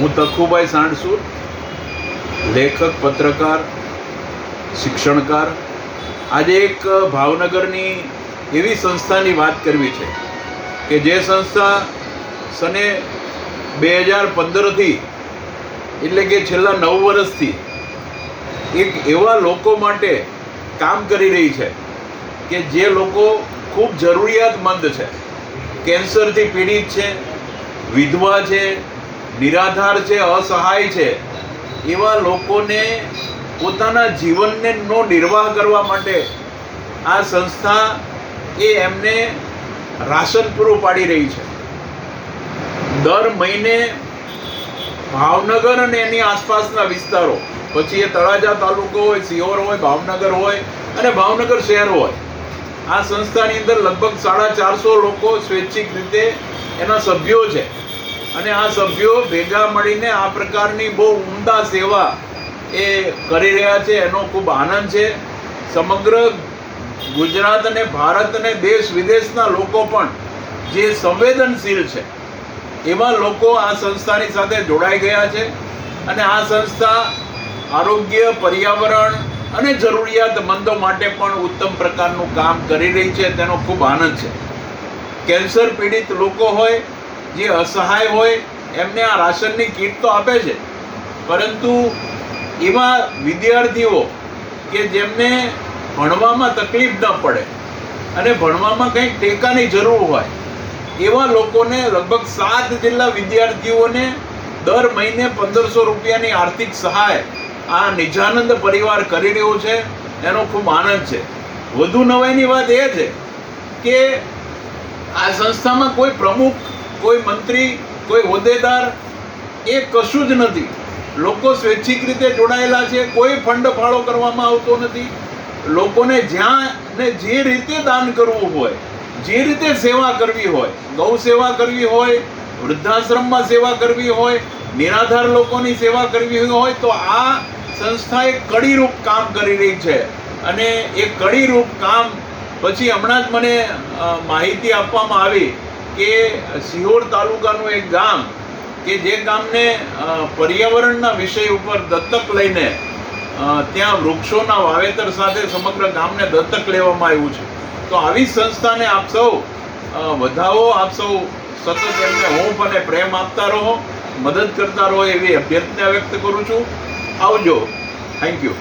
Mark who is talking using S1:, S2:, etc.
S1: હું તખુભાઈ સાંડસુર લેખક, પત્રકાર, શિક્ષણકાર. આજે એક ભાવનગરની એવી સંસ્થાની વાત કરવી છે કે જે સંસ્થા સને બે હજાર પંદરથી, એટલે કે છેલ્લા નવ વર્ષથી, એક એવા લોકો માટે કામ કરી રહી છે કે જે લોકો ખૂબ જરૂરિયાતમંદ છે. કેન્સરથી પીડિત છે, વિધવા છે નિરાધાર છે, અસહાય છે, એવા લોકોને પોતાના જીવનને નો નિર્વાહ કરવા માટે આ સંસ્થા એ એમને રાશન પૂરું પાડી રહી છે. દર મહિને ભાવનગર અને એની આસપાસના વિસ્તારો, પછી એ તળાજા તાલુકો હોય, સિહોર હોય, ભાવનગર હોય અને ભાવનગર શહેર હોય, આ સંસ્થાની અંદર લગભગ સાડા ચારસો લોકો સ્વૈચ્છિક રીતે એના સભ્યો છે. અને આ સભ્યો ભેગા મળીને આ પ્રકારની બહુ ઉમદા સેવા એ કરી રહ્યા છે, એનો ખૂબ આનંદ છે. સમગ્ર ગુજરાત અને ભારત અને દેશ વિદેશના લોકો પણ જે સંવેદનશીલ છે, એવા લોકો આ સંસ્થાની સાથે જોડાઈ ગયા છે અને આ સંસ્થા આરોગ્ય, પર્યાવરણ અને જરૂરિયાતમંદો માટે પણ ઉત્તમ પ્રકારનું કામ કરી રહી છે, તેનો ખૂબ આનંદ છે. કેન્સર પીડિત લોકો હોય જે અસહાય હોય એમને આ રાશનની કીટ તો આપે છે. પરંતુ એવા વિદ્યાર્થીઓ કે જેમને ભણવામાં તકલીફ ન પડે અને ભણવામાં કંઈક ટેકાની જરૂર હોય, એવા લોકોને લગભગ સાત જેટલા વિદ્યાર્થીઓને દર મહિને પંદરસો રૂપિયાની આર્થિક સહાય આ નિજાનંદ પરિવાર કરી રહ્યો છે. એનો ખૂબ આનંદ છે. વધુ નવાઈની વાત એ છે કે આ સંસ્થામાં કોઈ પ્રમુખ કોઈ મંત્રી, કોઈ હોદ્દેદાર, એ કશું જ નથી. લોકો સ્વૈચ્છિક રીતે જોડાયેલા છે, કોઈ ફંડ ફાળો કરવામાં આવતો નથી. લોકોને જ્યાં ને જે રીતે દાન કરવું હોય, જે રીતે સેવા કરવી હોય, ગૌ સેવા કરવી હોય, વૃદ્ધાશ્રમમાં સેવા કરવી હોય, નિરાધાર લોકોની સેવા કરવી હોય, તો આ સંસ્થા એક કડીરૂપ કામ કરી રહી છે. અને એ કડીરૂપ કામ પછી હમણાં જ મને માહિતી આપવામાં આવી કે સિહોર તાલુકાનું એક ગામ કે જે ગામને પર્યાવરણના વિષય ઉપર દત્તક લઈને ત્યાં વૃક્ષોના વાવેતર સાથે સમગ્ર ગામને દત્તક લેવામાં આવ્યું છે. તો આવી સંસ્થાને આપ સૌ વધાવો, આપ સૌ સતત એમને હોંફ અને પ્રેમ આપતા રહો, મદદ કરતા રહો એવી અભ્યર્થના વ્યક્ત કરું છું. આવજો. Thank you